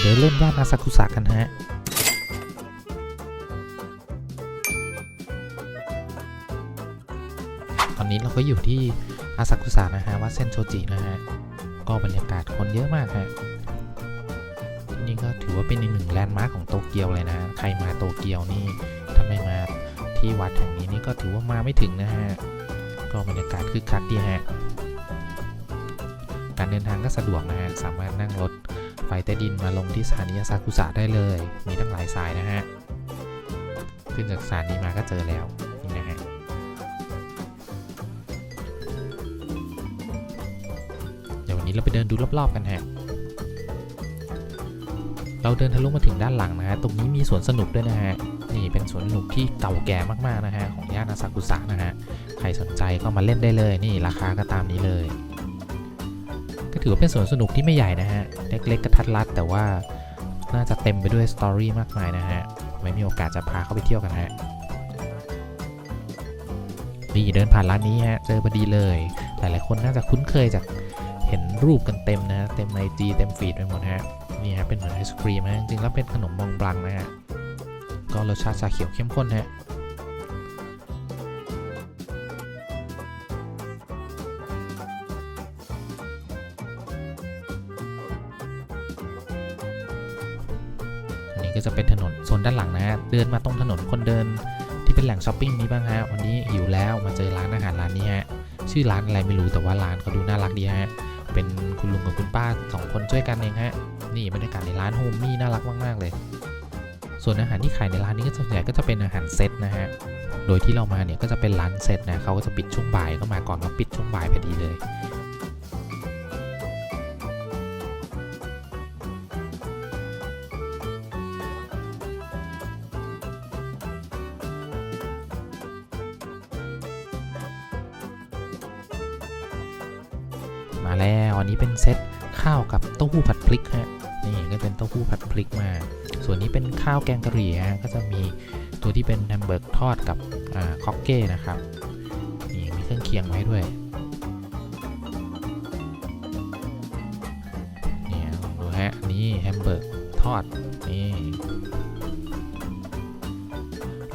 เดินเล่นย่านอาซากุสะกันฮะตอนนี้เราก็อยู่ที่อาซากุสะนะฮะวัดเซนโชจินะฮะก็บรรยากาศคนเยอะมากฮะที่นี่ก็ถือว่าเป็นอีกหนึ่งแลนด์มาร์คของโตเกียวเลยนะ ใครมาโตเกียวนี่ถ้าไม่มาที่วัดแห่งนี้นี่ก็ถือว่ามาไม่ถึงนะฮะก็บรรยากาศคึกคักดีฮะการเดินทางก็สะดวกนะฮะสามารถนั่งรถ ฟใต้ดินมาลงที่สถานีอาซากุสะได้เลย มีทั้งหลายสายนะฮะ ขึ้นจากสถานีมาก็เจอแล้วนี่นะฮะ เดี๋ยววันนี้เราไปเดินดูรอบๆกันฮะ เราเดินทะลุมาถึงด้านหลังนะฮะ ตรงนี้มีสวนสนุกด้วยนะฮะ นี่เป็นสวนสนุกที่เก่าแก่มากๆนะฮะ ของย่านอาซากุสะนะฮะ ใครสนใจก็มาเล่นได้เลย นี่ราคาก็ตามนี้เลย ก็ถือว่าเป็นสวนสนุกที่ไม่ใหญ่นะฮะ เล็กๆกระทัดรัด แต่ว่าน่าจะเต็มไปด้วยสตอรี่มากมายนะฮะไว้มีโอกาสจะพาเข้าไปเที่ยวกันฮะนี่เดินผ่านร้านนี้ฮะ เจอพอดีเลย หลายๆคนน่าจะคุ้นเคยจากเห็นรูปกันเต็มนะ เต็มไอจีเต็มฟีดไปหมดฮะ นี่ฮะเป็นเหมือนไอศครีมฮะ จริงๆแล้วเป็นขนมมองบลังนะฮะ ก็รสชาติชาเขียวเข้มข้นฮะ ก็จะเป็นถนนโซนด้านหลังนะฮะเดินมาตรงถนนคนเดินที่เป็นแหล่งช้อปปิ้งนี้บ้างฮะวันนี้หิวแล้วมาเจอร้านอาหารร้านนี้ฮะชื่อร้านอะไรไม่รู้แต่ว่าร้านเขาดูน่ารักดีฮะเป็นคุณลุงกับคุณป้าสองคนช่วยกันเองฮะนี่บรรยากาศในร้านโฮมมี่น่ารักมากๆเลย ส่วนอาหารที่ขายในร้านนี้ก็ส่วนใหญ่ก็จะเป็นอาหารเซตนะฮะโดยที่เรามาเนี่ยก็จะเป็นร้านเซตนะเขาก็จะปิดช่วงบ่ายก็มาก่อนเขาปิดช่วงบ่ายพอดีเลย มาแล้วอันนี้เป็นเซตข้าวกับเต้าหู้ผัดพริกฮะนี่ก็เป็นเต้าหู้ผัดพริกมา ส่วนนี้เป็นข้าวแกงกะหรี่ฮะก็จะมีตัวที่เป็นแฮมเบอร์กทอดกับอคอกเก้นะครับนี่มีเครื่องเคียงไว้ด้วยนี่ลองดูฮะอันนี่แฮมเบอร์กทอดนี่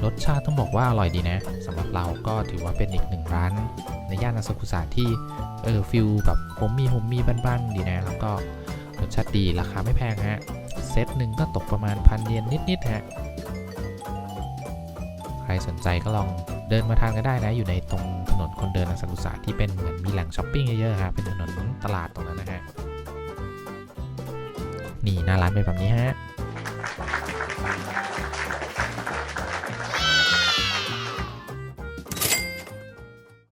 รสชาติต้องบอกว่าอร่อยดีนะสำหรับเราก็ถือว่าเป็นอีกหนึ่งร้านในย่านอาซากุสะที่เออฟิลแบบผมมีผมมีบ้านๆดีนะแล้วก็รสชาติดีราคาไม่แพงฮะเซตหนึ่งก็ตกประมาณพันเยนนิดๆฮะใครสนใจก็ลองเดินมาทานก็ได้นะอยู่ในตรงถนนคนเดินอาซากุสะที่เป็นเหมือนมีแหล่งช้อปปิ้งเยอะๆฮะเป็นถนนตลาดตรงนั้นนะฮะนี่หน้าร้านเป็นแบบนี้ฮะ